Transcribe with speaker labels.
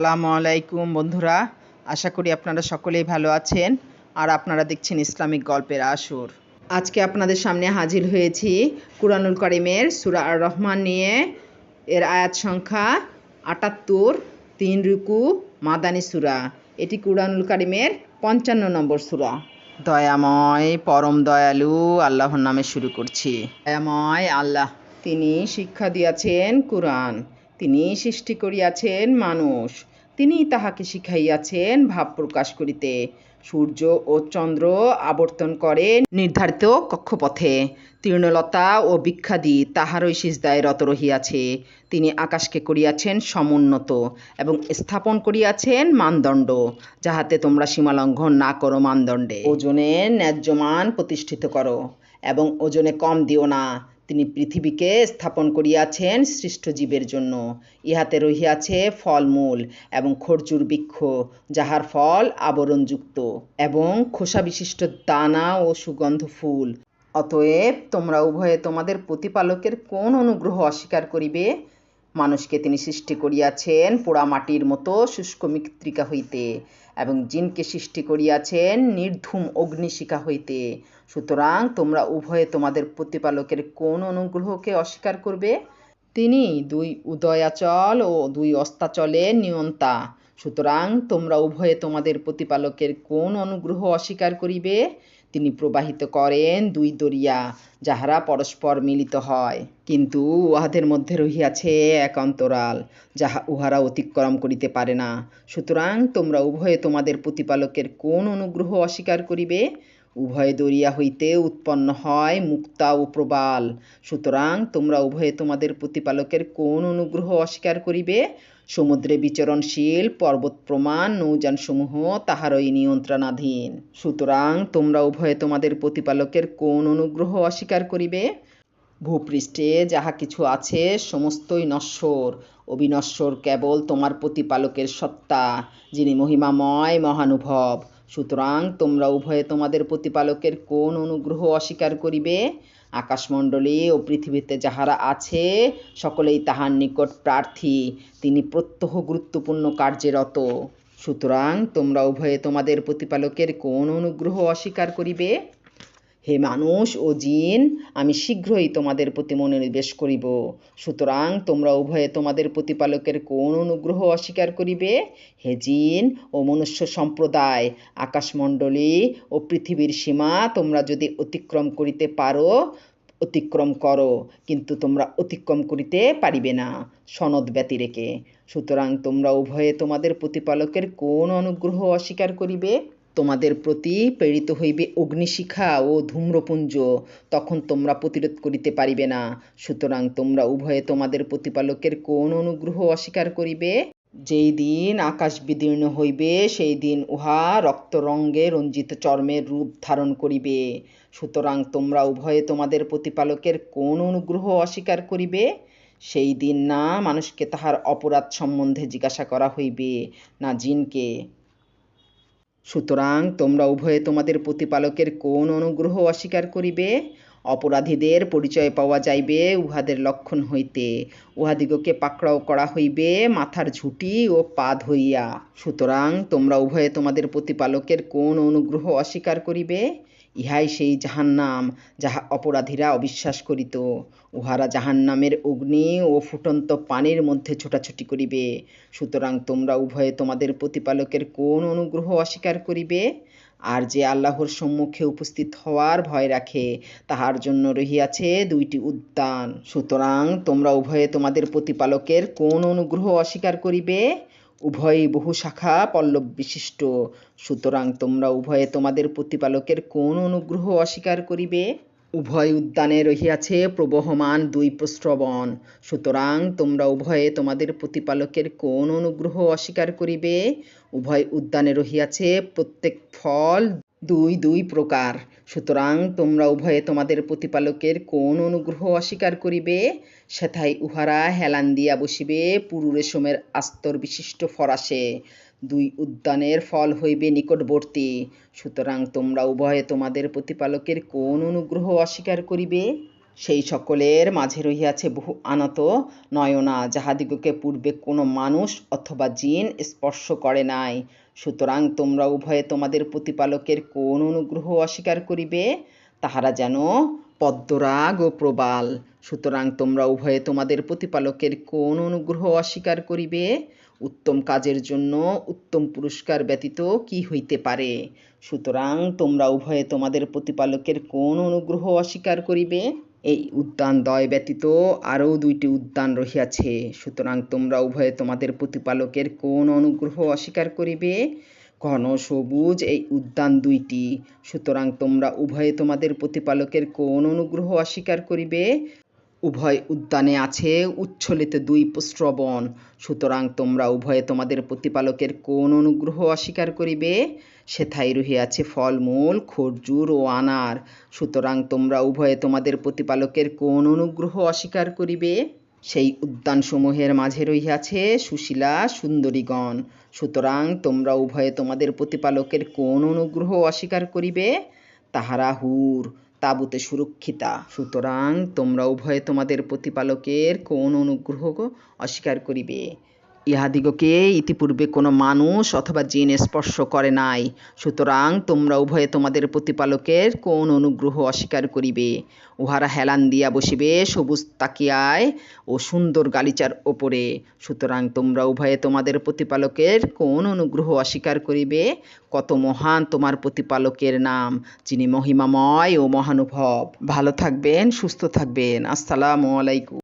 Speaker 1: আসসালামু আলাইকুম বন্ধুরা, আশা করি আপনারা সকলেই ভালো আছেন আর আপনারা দেখছেন ইসলামিক গল্পের আসর। আজকে আপনাদের সামনে হাজির হয়েছি কুরআনুল করিমের সুরা আর রহমান নিয়ে। এর আয়াত সংখ্যা আটাত্তর, তিন রুকু, মাদানী সুরা। এটি কুরআনুল করিমের পঞ্চান্ন নম্বর সুরা। দয়াময়, পরম দয়ালু আল্লাহর নামে শুরু করছি। দয়াময় আল্লাহ, তিনি শিক্ষা দিয়াছেন কুরআন। তিনি সৃষ্টি করিয়াছেন মানুষ। তিনি তাহাকে শিখাইয়াছেন ভাব প্রকাশ করিতে। সূর্য ও চন্দ্র আবর্তন করে নির্ধারিত কক্ষপথে। তৃণলতা ও বৃক্ষাদি তাহারই সিজদায় রত রহিয়াছে। তিনি আকাশকে করিয়াছেন সমুন্নত এবং স্থাপন করিয়াছেন মানদণ্ড, যাহাতে তোমরা সীমালঙ্ঘন না করো মানদণ্ডে। ওজনে ন্যায্যমান প্রতিষ্ঠিত করো এবং ওজনে কম দিও না। তিনি পৃথিবীকে স্থাপন করিয়াছেন সৃষ্ট জীবের জন্য। ইহাতে রহিয়াছে ফলমূল এবং খরচুর বৃক্ষ, যাহার ফল আবরণযুক্ত এবং খোসা বিশিষ্ট দানা ও সুগন্ধ ফুল। অতএব তোমরা উভয়ে তোমাদের প্রতিপালকের কোন অনুগ্রহ অস্বীকার করিবে? মানুষকে তিনি সৃষ্টি করিয়াছেন পোড়া মাটির মতো শুষ্ক মৃত্তিকা হইতে এবং জিনকে সৃষ্টি করিয়াছেন নির্ধূম অগ্নিশিখা হইতে। সুতরাং তোমরা উভয়ে তোমাদের প্রতিপালকের কোন অনুগ্রহকে অস্বীকার করবে? তিনি দুই উদয়াচল ও দুই অস্তাচলের নিয়ন্তা। সুতরাং তোমরা উভয়ে তোমাদের প্রতিপালকের কোন অনুগ্রহ অস্বীকার করিবে? তিনি প্রবাহিত করেন, দুই দরিয়া যাহারা পরস্পর মিলিত হয়। কিন্তু উহাদের মধ্যে রহিয়াছে এক অন্তরাল, যাহা উহারা অতিক্রম করিতে পারে না। সুতরাং তোমরা উভয়ে তোমাদের প্রতিপালকের কোন অনুগ্রহ অস্বীকার করিবে? উভয় দরিয়া হইতে উৎপন্ন হয় মুক্তা ও প্রবাল। সুতরাং তোমরা উভয়ে তোমাদের প্রতিপালকের কোন অনুগ্রহ অস্বীকার করিবে? সমুদ্রে বিচরণশীল পর্বত প্রমাণ নৌযানসমূহ তাহারই নিয়ন্ত্রণাধীন। সুতরাং তোমরা উভয়ে তোমাদের প্রতিপালকের কোন অনুগ্রহ অস্বীকার করিবে? ভূপৃষ্ঠে যাহা কিছু আছে সমস্তই নশ্বর। অবিনশ্বর কেবল তোমার প্রতিপালকের সত্তা, যিনি মহিমাময় মহানুভব। সুতরাং তোমরা উভয়ে তোমাদের প্রতিপালকের কোন অনুগ্রহ অস্বীকার করিবে? আকাশমণ্ডলী ও পৃথিবীতে যাহারা আছে, সকলেই তাহার নিকট প্রার্থী। তিনি প্রত্যহ গুরুত্বপূর্ণ কার্যে রত সুতরাং তোমরা উভয়ে তোমাদের প্রতিপালকের কোন অনুগ্রহ অস্বীকার করিবে? হে মানুষ ও জিন, আমি শীঘ্রই তোমাদের প্রতি মনোনিবেশ করিব। সুতরাং তোমরা উভয়ে তোমাদের প্রতিপালকের কোন অনুগ্রহ অস্বীকার করিবে? হে জিন ও মনুষ্য সম্প্রদায়, আকাশমণ্ডলী ও পৃথিবীর সীমা তোমরা যদি অতিক্রম করিতে পারো, অতিক্রম করো, কিন্তু তোমরা অতিক্রম করিতে পারিবে না, সনদ ব্যতিরেকে সুতরাং তোমরা উভয়ে তোমাদের প্রতিপালকের কোন অনুগ্রহ অস্বীকার করিবে? তোমাদের প্রতি প্রেরিত হইবে অগ্নিশিখা ও ধূম্রপুঞ্জ, তখন তোমরা প্রতিরোধ করিতে পারিবে না। সুতরাং তোমরা উভয়ে তোমাদের প্রতিপালকের কোন অনুগ্রহ অস্বীকার করিবে? যেই দিন আকাশ বিদীর্ণ হইবে, সেই দিন উহা রক্তরঙ্গে রঞ্জিত চর্মের রূপ ধারণ করিবে। সুতরাং তোমরা উভয়ে তোমাদের প্রতিপালকের কোন অনুগ্রহ অস্বীকার করিবে? সেই দিন না মানুষকে তাহার অপরাধ সম্বন্ধে জিজ্ঞাসা করা হইবে, না জিনকে। সুতরাং তোমরা উভয়ে তোমাদের প্রতিপালকের কোন অনুগ্রহ অস্বীকার করিবে? অপরাধীদের পরিচয় পাওয়া যাইবে উহাদের লক্ষণ হইতে। উহাদিগকে পাকড়াও করা হইবে মাথার ঝুঁটি ও পা ধইয়া। সুতরাং তোমরা উভয়ে তোমাদের প্রতিপালকের কোন অনুগ্রহ অস্বীকার করিবে? ইহাই সেই জাহান্নাম, যাহা অপরাধীরা অবিশ্বাস করিত। উহারা জাহান্নামের অগ্নি ও ফুটন্ত পানির মধ্যে ছোটাছুটি করিবে। সুতরাং তোমরা উভয়ে তোমাদের প্রতিপালকের কোন অনুগ্রহ অস্বীকার করিবে? আর যে আল্লাহর সম্মুখে উপস্থিত হওয়ার ভয় রাখে, তাহার জন্য রহিয়াছে দুইটি উদ্যান। সুতরাং তোমরা উভয়ে তোমাদের প্রতিপালকের কোন অনুগ্রহ অস্বীকার করিবে? উভয়ই বহু শাখা পল্লব বিশিষ্ট। সুতরাং তোমরা উভয়ে তোমাদের প্রতিপালকের কোন অনুগ্রহ অস্বীকার করিবে? উভয় উদ্যানে রহিয়াছে প্রবহমান দুই প্রস্রবণ। সুতরাং তোমরা উভয়ে তোমাদের প্রতিপালকের কোন অনুগ্রহ অস্বীকার করিবে? উভয় উদ্যানে রহিয়াছে প্রত্যেক ফল দুই দুই প্রকার। সুতরাং তোমরা উভয়ে তোমাদের প্রতিপালকের কোন অনুগ্রহ অস্বীকার করিবে? সেথায় উহারা হেলান দিয়া বসিবে পুরু রেশমের আস্তর বিশিষ্ট ফরাসে। দুই উদ্যানের ফল হইবে নিকটবর্তী। সুতরাং তোমরা উভয়ে তোমাদের প্রতিপালকের কোন অনুগ্রহ অস্বীকার করিবে? সেই সকলের মাঝে রহিয়াছে বহু আনত নয়না, যাহাদিগকে পূর্বে কোনো মানুষ অথবা জিন স্পর্শ করে নাই। সুতরাং তোমরা উভয়ে তোমাদের প্রতিপালকের কোন অনুগ্রহ অস্বীকার করিবে? তাহারা যেন পদ্মরাগ ও প্রবাল। সুতরাং তোমরা উভয়ে তোমাদের প্রতিপালকের কোন অনুগ্রহ অস্বীকার করিবে? উত্তম কাজের জন্য উত্তম পুরস্কার ব্যতীত কি হইতে পারে? সুতরাং তোমরা উভয়ে তোমাদের প্রতিপালকের কোন অনুগ্রহ অস্বীকার করিবে? এই উদ্যান দয় ব্যতীত আরও দুইটি উদ্যান রহিয়াছে। সুতরাং তোমরা উভয়ে তোমাদের প্রতিপালকের কোন অনুগ্রহ অস্বীকার করিবে? ঘন সবুজ এই উদ্যান দুইটি। সুতরাং তোমরা উভয়ে তোমাদের প্রতিপালকের কোন অনুগ্রহ অস্বীকার করিবে? উভয় উদ্যানে আছে উচ্ছলিত দুই পুষ্টবন সুতরাং তোমরা উভয়ে তোমাদের প্রতিপালকের কোন অনুগ্রহ অস্বীকার করিবে? সেথায় রহিয়াছে ফলমূল, খরজুর ও আনার। সুতরাং তোমরা উভয়ে তোমাদের প্রতিপালকের কোন অনুগ্রহ অস্বীকার করিবে? সেই উদ্যানসমূহের মাঝে রহিয়াছে সুশীলা, সুন্দরীগণ। সুতরাং তোমরা উভয়ে তোমাদের প্রতিপালকের কোন অনুগ্রহ অস্বীকার করিবে? তাহারা হুর। তাঁবুতে সুরক্ষিতা। সুতরাং তোমরা উভয়ে তোমাদের প্রতিপালকের কোন অনুগ্রহ অস্বীকার করিবে। ইহাদিগকে ইতিপূর্বে কোনো মানুষ অথবা জিন স্পর্শ করে নাই। সুতরাং তোমরা উভয়ে তোমাদের প্রতিপালকের কোন অনুগ্রহ অস্বীকার করিবে? উহারা হেলান দিয়া বসিবে সবুজ তাকিয়ায় ও সুন্দর গালিচার ওপরে। সুতরাং তোমরা উভয়ে তোমাদের প্রতিপালকের কোন অনুগ্রহ অস্বীকার করিবে? কত মহান তোমার প্রতিপালকের নাম, যিনি মহিমাময় ও মহানুভব। ভালো থাকবেন, সুস্থ থাকবেন। আসসালামু আলাইকুম।